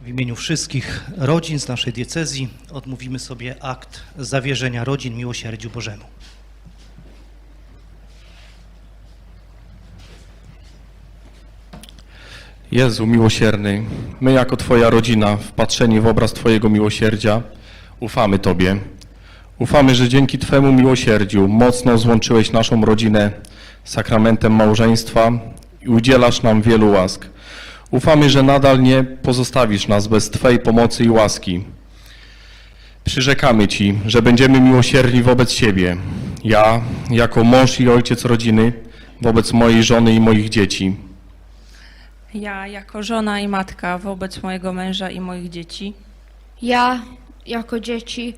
W imieniu wszystkich rodzin z naszej diecezji odmówimy sobie akt zawierzenia rodzin miłosierdziu Bożemu. Jezu miłosierny, my jako Twoja rodzina, wpatrzeni w obraz Twojego miłosierdzia, ufamy Tobie. Ufamy, że dzięki Twemu miłosierdziu mocno złączyłeś naszą rodzinę sakramentem małżeństwa i udzielasz nam wielu łask. Ufamy, że nadal nie pozostawisz nas bez Twojej pomocy i łaski. Przyrzekamy Ci, że będziemy miłosierni wobec siebie. Ja, jako mąż i ojciec rodziny, wobec mojej żony i moich dzieci. Ja, jako żona i matka wobec mojego męża i moich dzieci, Ja, jako dzieci,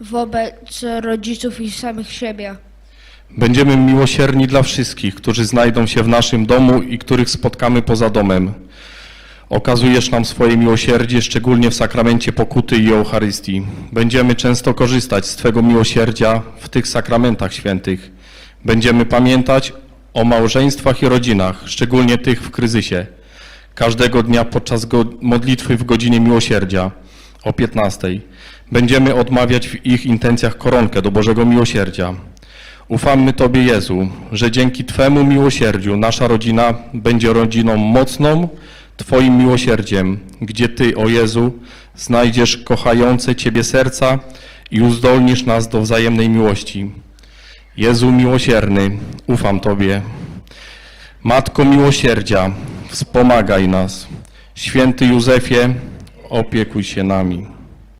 wobec rodziców i samych siebie. Będziemy miłosierni dla wszystkich, którzy znajdą się w naszym domu i których spotkamy poza domem. Okazujesz nam swoje miłosierdzie, szczególnie w sakramencie pokuty i Eucharystii. Będziemy często korzystać z Twego miłosierdzia w tych sakramentach świętych. Będziemy pamiętać o małżeństwach i rodzinach, szczególnie tych w kryzysie. Każdego dnia podczas modlitwy w godzinie miłosierdzia o 15. Będziemy odmawiać w ich intencjach koronkę do Bożego Miłosierdzia. Ufamy Tobie, Jezu, że dzięki Twemu miłosierdziu nasza rodzina będzie rodziną mocną Twoim miłosierdziem, gdzie Ty, o Jezu, znajdziesz kochające Ciebie serca i uzdolnisz nas do wzajemnej miłości. Jezu miłosierny, ufam Tobie. Matko miłosierdzia, wspomagaj nas. Święty Józefie, opiekuj się nami.